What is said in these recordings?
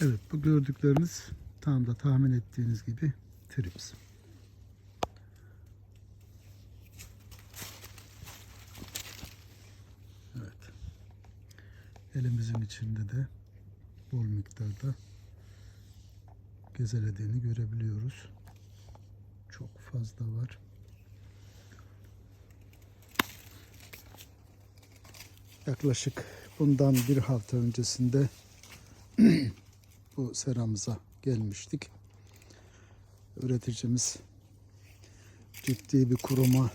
Evet bu gördükleriniz tam da tahmin ettiğiniz gibi trips. Evet. Elimizin içinde de bol miktarda gezelediğini görebiliyoruz. Çok fazla var. Yaklaşık bundan bir hafta öncesinde bu seramıza gelmiştik. Üreticimiz ciddi bir kuruma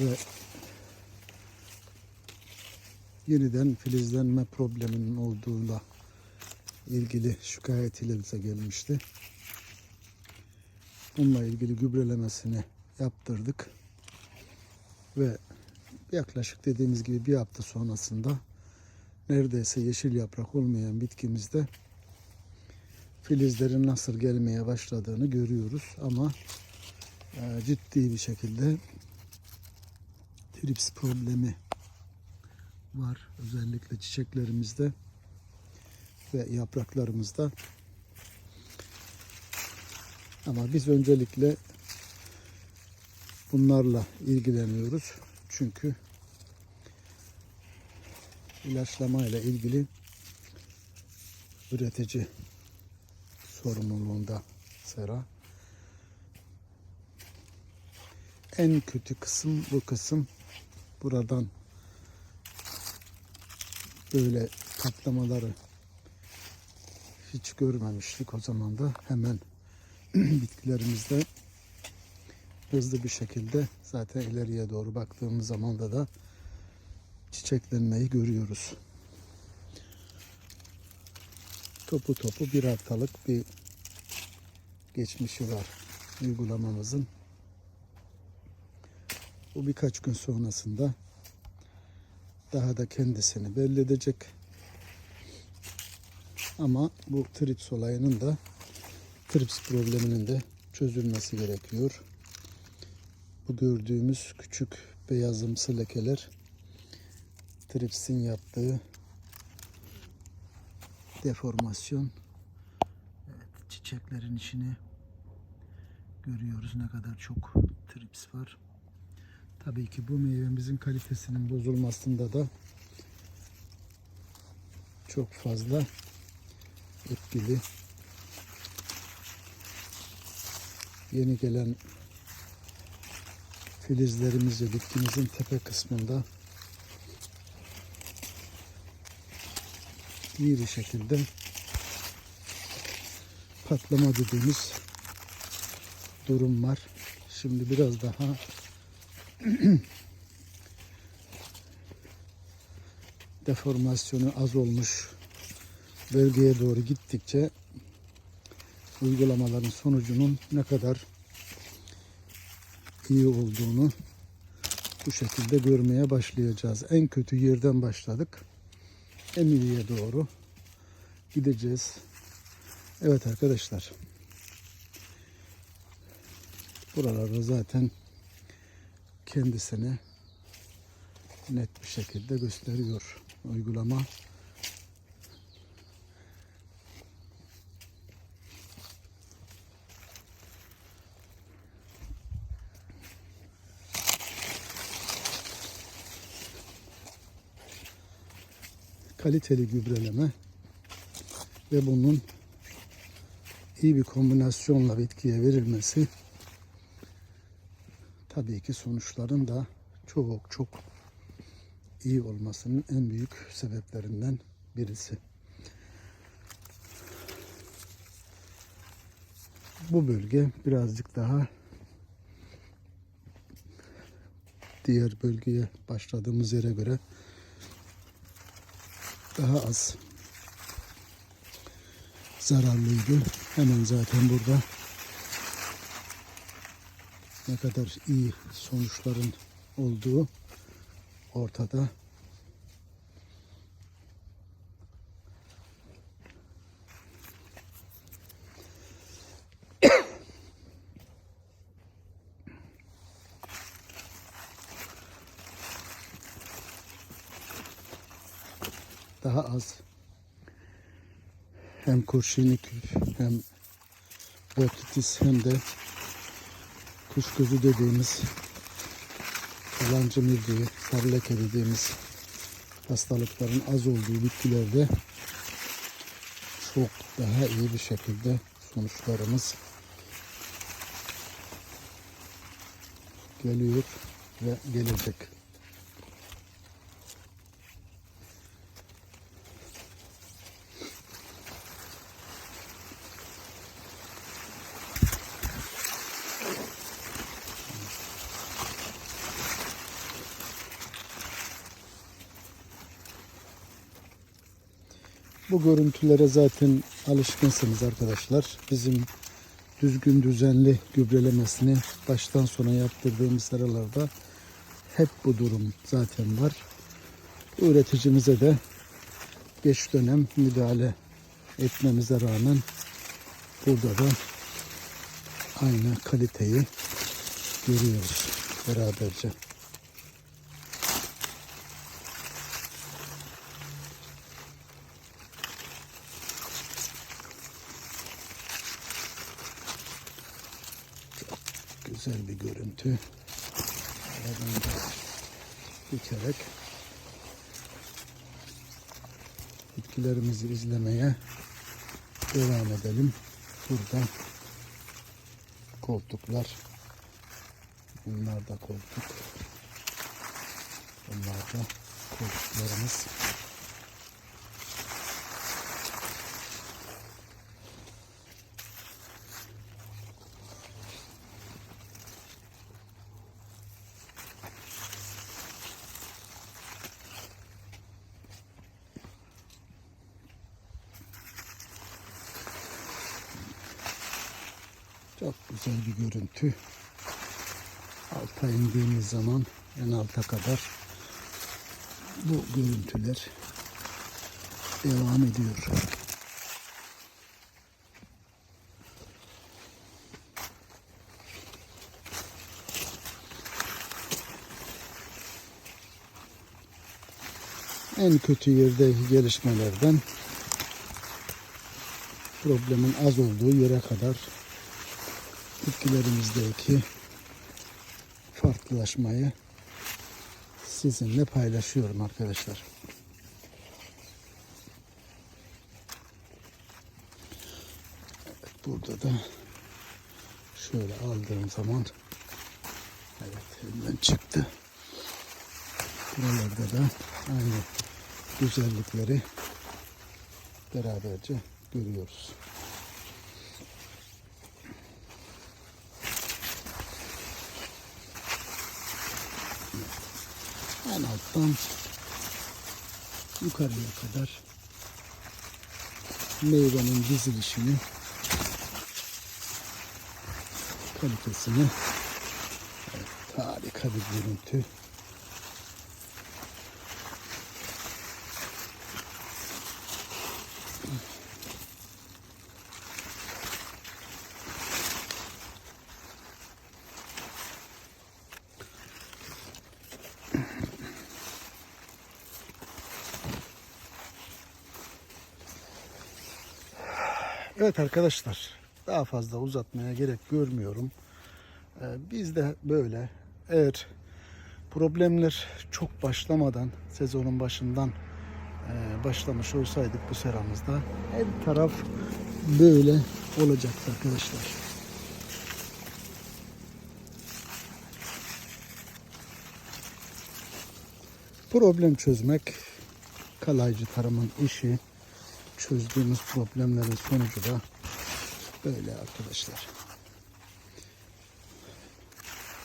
ve yeniden filizlenme probleminin olduğuyla ilgili şikayetiyle bize gelmişti. Bununla ilgili gübrelemesini yaptırdık ve yaklaşık dediğimiz gibi bir hafta sonrasında neredeyse yeşil yaprak olmayan bitkimizde filizlerin nasıl gelmeye başladığını görüyoruz ama e, ciddi bir şekilde trips problemi var. Özellikle çiçeklerimizde ve yapraklarımızda. Ama biz öncelikle bunlarla ilgileniyoruz. Çünkü ilaçlama ile ilgili üretici sorumluluğunda sera. En kötü kısım bu kısım. Buradan böyle patlamaları hiç görmemiştik o zaman da hemen bitkilerimizde hızlı bir şekilde zaten ileriye doğru baktığımız zaman da da çiçeklenmeyi görüyoruz. Topu topu bir haftalık bir geçmişi var uygulamamızın. Bu birkaç gün sonrasında daha da kendisini belli edecek. Ama bu trips olayının da trips probleminin de çözülmesi gerekiyor. Bu gördüğümüz küçük beyazımsı lekeler tripsin yaptığı deformasyon. Evet, çiçeklerin içini görüyoruz ne kadar çok trips var. Tabii ki bu meyvemizin kalitesinin bozulmasında da çok fazla etkili. Yeni gelen filizlerimizi bitkimizin tepe kısmında iyi bir şekilde patlama dediğimiz durum var. Şimdi biraz daha deformasyonu az olmuş bölgeye doğru gittikçe uygulamaların sonucunun ne kadar iyi olduğunu bu şekilde görmeye başlayacağız. En kötü yerden başladık. En iyiye doğru gideceğiz. Evet arkadaşlar. Buralarda zaten kendisini net bir şekilde gösteriyor uygulama. Kaliteli gübreleme ve bunun iyi bir kombinasyonla bitkiye verilmesi tabii ki sonuçların da çok çok iyi olmasının en büyük sebeplerinden birisi. Bu bölge birazcık daha diğer bölgeye başladığımız yere göre daha az zararlıydı. Hemen zaten burada ne kadar iyi sonuçların olduğu ortada. Daha az hem kurşuni küp hem otitis hem de kuş gözü dediğimiz yalancı mildiği, sarı leke dediğimiz hastalıkların az olduğu bitkilerde çok daha iyi bir şekilde sonuçlarımız geliyor ve gelecek. Bu görüntülere zaten alışkınsınız arkadaşlar. Bizim düzgün düzenli gübrelemesini baştan sona yaptırdığımız seralarda hep bu durum zaten var. Üreticimize de geç dönem müdahale etmemize rağmen burada da aynı kaliteyi görüyoruz beraberce. Güzel bir görüntü. Aradan da geçerek bitkilerimizi izlemeye devam edelim. Burada koltuklar. Bunlar da koltuk. Bunlar da koltuklarımız. Çok güzel bir görüntü. Alta indiğimiz zaman en alta kadar bu görüntüler devam ediyor. En kötü yerdeki gelişmelerden problemin az olduğu yere kadar bitkilerimizdeki farklılaşmayı sizinle paylaşıyorum arkadaşlar. Evet, burada da şöyle aldığım zaman evet elimden çıktı. Buralarda da aynı güzellikleri beraberce görüyoruz. En alttan yukarıya kadar meyvenin dizilişini kalitesini evet, harika bir görüntü Evet arkadaşlar daha fazla uzatmaya gerek görmüyorum. Ee, biz de böyle eğer problemler çok başlamadan sezonun başından e, başlamış olsaydık bu seramızda her taraf böyle olacaktı arkadaşlar. Problem çözmek kalaycı tarımın işi çözdüğümüz problemlerin sonucu da böyle arkadaşlar.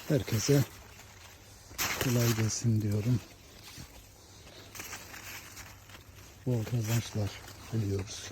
Herkese kolay gelsin diyorum. Bol kazançlar diliyoruz.